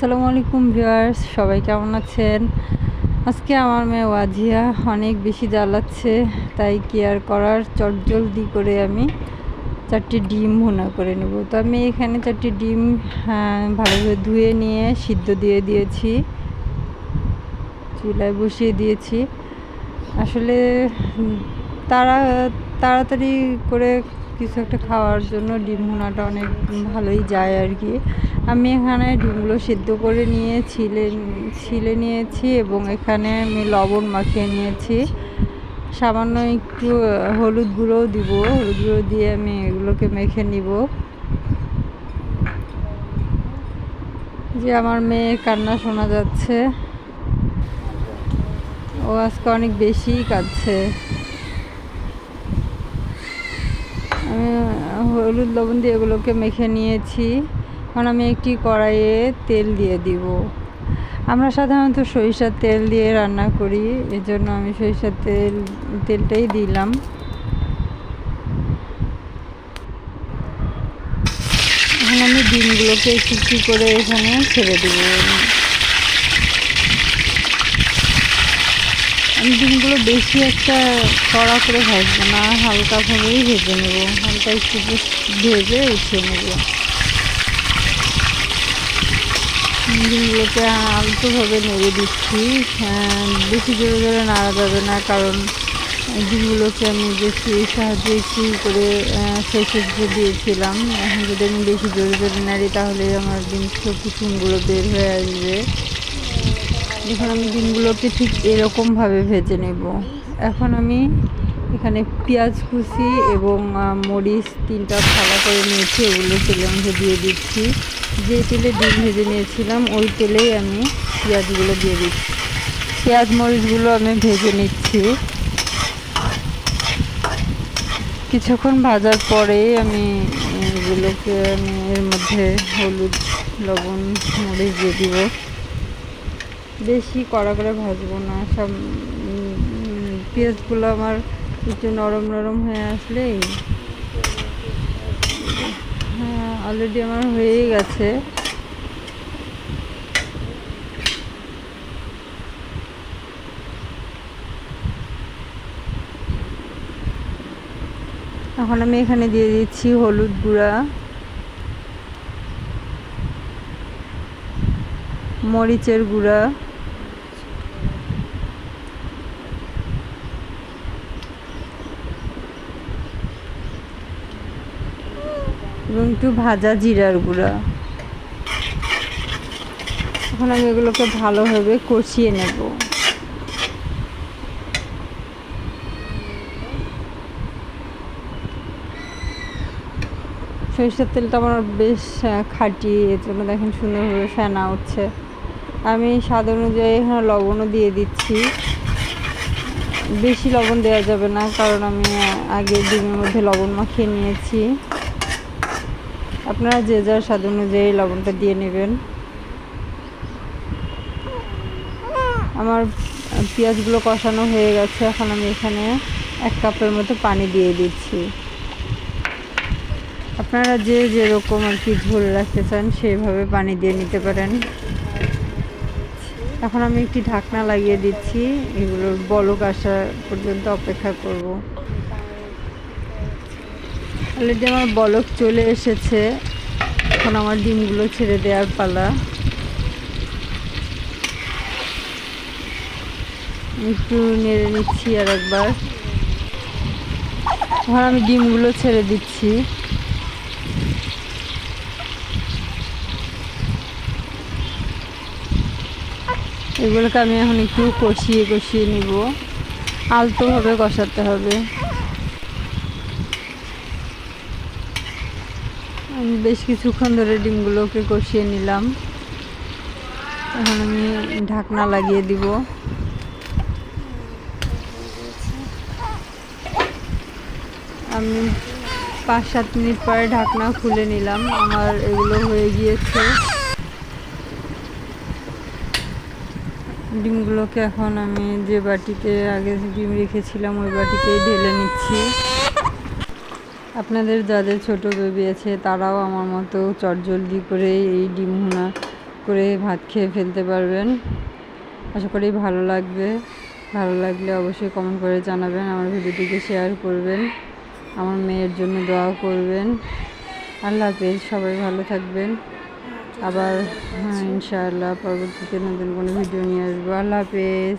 আসসালামু আলাইকুম ভিউয়ার্স সবাই কেমন আছেন? আজকে আমার মেয়ে ওয়াজিয়া অনেক বেশি জ্বালাচ্ছে তাই কেয়ার করার? চটজলদি করে আমি চারটি ডিম ভুনা করে নেব। তো আমি এখানে চারটি ডিম হ্যাঁ, ভালোভাবে ধুয়ে নিয়ে সিদ্ধ দিয়ে দিয়েছি চুলায় বসিয়ে দিয়েছি। আসলে তারা তাড়াতাড়ি করে কিছু একটা খাওয়ার জন্য ডিম ভুনাটা অনেক ভালোই যায় আর কি। আমি এখানে ডিমগুলো সিদ্ধ করে নিয়ে ছিলে ছিলে নিয়েছি এবং এখানে আমি লবণ মাখিয়ে নিয়েছি। সামান্য একটু হলুদ গুঁড়োও দিব, হলুদ গুঁড়ো দিয়ে আমি এগুলোকে মেখে নিব। যে আমার মেয়ের কান্না শোনা যাচ্ছে। ও আজকে অনেক বেশিই কাঁদছে। আমি হলুদ লবণ দিয়ে এগুলোকে মেখে নিয়েছি। এখন আমি একটি কড়াইয়ে তেল দিয়ে দিব। আমরা সাধারণত সরিষার তেল দিয়ে রান্না করি, এজন্য আমি সরিষার তেল, তেলটাই দিলাম। এখন আমি ডিমগুলোকে একটু করে এখানে ছেড়ে দেবো। আমি ডিমগুলো বেশি একটা কড়া করে ভাজবো না হালকাভাবেই ভেজে নেব। হালকা একটু ভেজে উঠিয়ে নেব। ডিমগুলোকে আলতোভাবে নেড়ে দিচ্ছি। হ্যাঁ, বেশি জোরে জোরে নাড়া যাবে না কারণ ডিমগুলোকে আমি বেশি সাহায্যে একটু করে শেষে দিয়েছিলাম। এখন যদি আমি বেশি জোরে জোরে নাড়ি তাহলে আমার ডিম কুসুমগুলো বের হয়ে আসবে। এখন আমি ডিমগুলোকে ঠিক এরকমভাবে ভেজে নেব। এখন আমি এখানে পেঁয়াজ কুচি এবং মরিচ তিনটা থালা করে নিয়েছি ওগুলো তেলের মধ্যে দিয়ে দিচ্ছি। যে তেলে ডিম ভেজে নিয়েছিলাম, ওই তেলেই আমি পেঁয়াজগুলো দিয়ে দিচ্ছি। পেঁয়াজ, মরিচগুলো আমি ভেজে নিচ্ছি। কিছুক্ষণ ভাজার পরেই আমি, এগুলোকে আমি এর মধ্যে হলুদ, লবণ, মরিচ দিয়ে দিব। বেশি কড়া করে ভাজবো না, সব পেঁয়াজগুলো আমার একটু নরম নরম হয়ে আসলেই। হ্যাঁ অলরেডি আমার হয়েই গেছে। এখন আমি এখানে দিয়ে দিচ্ছি হলুদ গুঁড়া, মরিচের গুঁড়া। এবং একটু ভাজা জিরার গুঁড়া। এখন আমি এগুলোকে ভালোভাবে কষিয়ে নেব। সরিষার তেলটা আমার বেশ খাঁটি, এর জন্য দেখেন সুন্দরভাবে ফেনা উঠছে আমি স্বাদ অনুযায়ী এখানে লবণও দিয়ে দিচ্ছি। বেশি লবণ দেওয়া যাবে না, কারণ আমি আগে ডিমের মধ্যে লবণ মাখিয়ে নিয়েছি। আপনারা যে যার স্বাদ অনুযায়ী লবণটা দিয়ে নেবেন। আমার পেঁয়াজগুলো কষানো হয়ে গেছে, এখন আমি এখানে এক কাপের মতো পানি দিয়ে দিচ্ছি। আপনারা যে যেরকম আর কি ঝোল রাখতে চান সেইভাবে পানি দিয়ে নিতে পারেন। এখন আমি একটি ঢাকনা লাগিয়ে দিচ্ছি, এগুলোর বলক আসা পর্যন্ত অপেক্ষা করব। অলরেডি আমার বলক চলে এসেছে, এখন আমার ডিমগুলো ছেড়ে দেওয়ার পালা। একটু নেড়ে নিচ্ছি আর একবার। এখন আমি ডিমগুলো ছেড়ে দিচ্ছি। এগুলোকে আমি এখন একটু কষিয়ে কষিয়ে নিব। আলতোভাবে কষাতে হবে। আমি বেশ কিছুক্ষণ ধরে ডিমগুলোকে কষিয়ে নিলাম। এখন আমি ঢাকনা লাগিয়ে দিব। আমি পাঁচ সাত মিনিট পরে ঢাকনা খুলে নিলাম। আমার এগুলো হয়ে গিয়েছে। ডিমগুলোকে এখন আমি যে বাটিতে আগে ডিম রেখেছিলাম, ওই বাটিতেই ঢেলে নিচ্ছি। আপনাদের যাদের ছোট বেবি আছে, তারাও আমার মতো চটজলদি করে এই ডিম ভুনা করে ভাত খেয়ে ফেলতে পারবেন। আশা করি ভালো লাগবে। ভালো লাগলে অবশ্যই কমেন্ট করে জানাবেন, আমার ভিডিওটিকে শেয়ার করবেন, আমার মেয়ের জন্য দোয়া করবেন। আল্লাহ হাফেজ, সবাই ভালো থাকবেন। আবার হ্যাঁ ইনশাআল্লাহ পরবর্তীতে নতুন কোনো ভিডিও নিয়ে আসব। আল্লাহ হাফেজ।